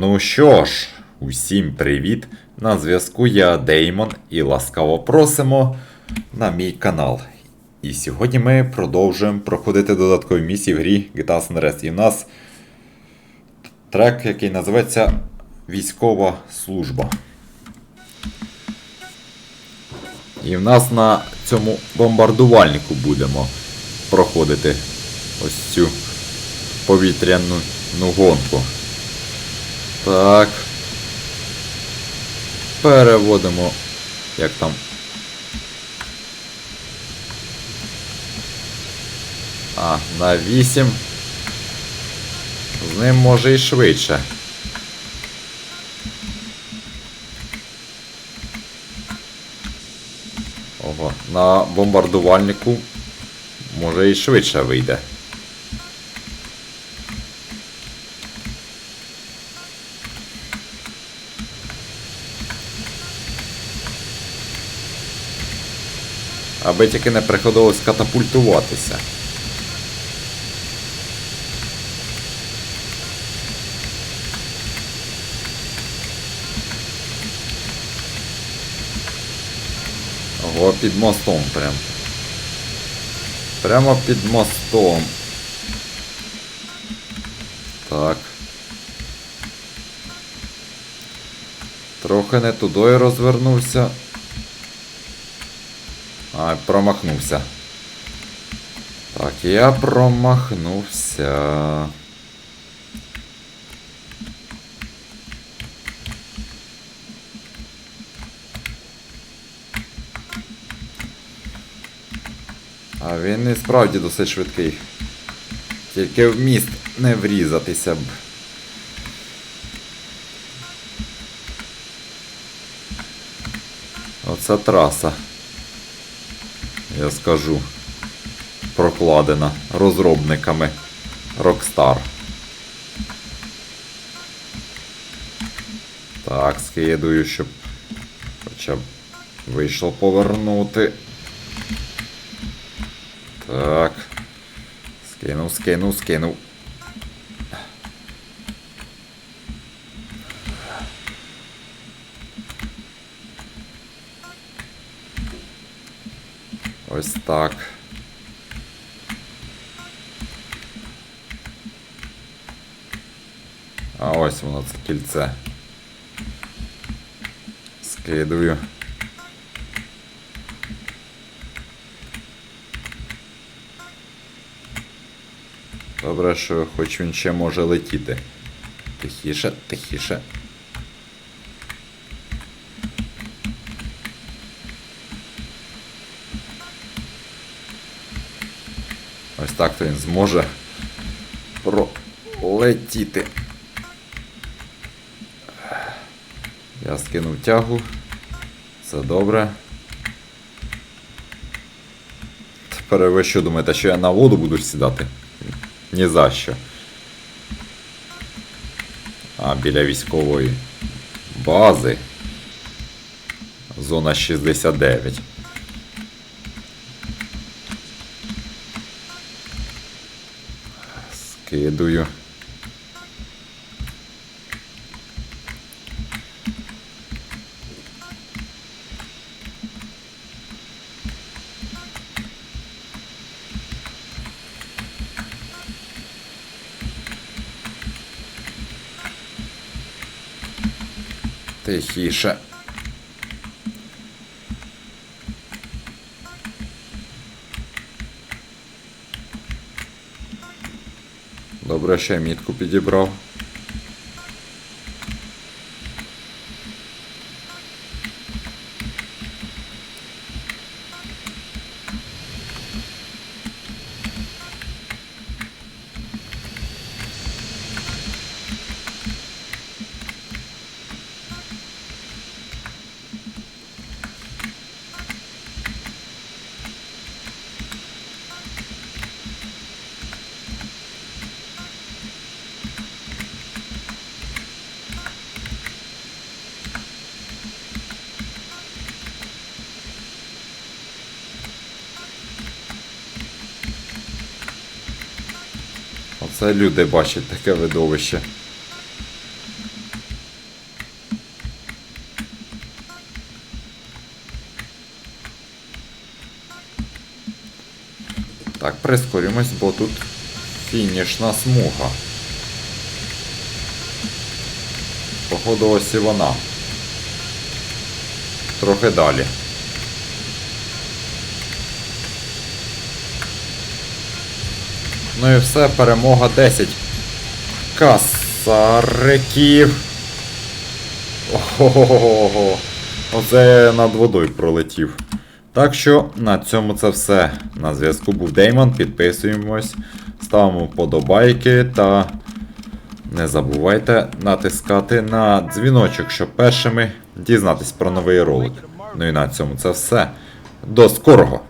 Ну що ж, усім привіт! На зв'язку я Деймон і ласкаво просимо на мій канал. І сьогодні ми продовжуємо проходити додаткові місії в грі San Andreas. І в нас трек, який називається Військова служба. І в нас на цьому бомбардувальнику будемо проходити ось цю повітряну ну, гонку. Так. Переводимо. Як там. А, на 8. З ним може і швидше. Ого, на бомбардувальнику може і швидше вийде. Аби тільки не приходилось катапультуватися. Ого, під мостом прям. Прямо під мостом. Так. Трохи не туди розвернувся. А, промахнувся. Так, я промахнувся. А він і справді досить швидкий. Тільки в міст не врізатися б. Оце траса я скажу, прокладена розробниками Rockstar. Так, скидую, щоб хоча б вийшло повернути. Так. Скинув, скинув, скинув. Ось так. А ось воно це кільце. Скидую. Добре, що хоч він ще може летіти. Тихіше, тихіше. Ось так то він зможе пролетіти. Я скинув тягу. Це добре. Тепер ви що думаєте, що я на воду буду сідати? Ні за що. А, біля військової бази. Зона 69. Скидую. Тихіше. Добре, ще мітку підібрав. Оце люди бачать таке видовище. Так, прискорюємось, бо тут фінішна смуга. Походу ось і вона. Трохи далі. Ну і все, перемога 10. Касариків. Ого, оце над водою пролетів. Так що на цьому це все. На зв'язку був Деймон. Підписуємось, ставимо вподобайки та не забувайте натискати на дзвіночок, щоб першими дізнатись про новий ролик. Ну і на цьому це все. До скорого!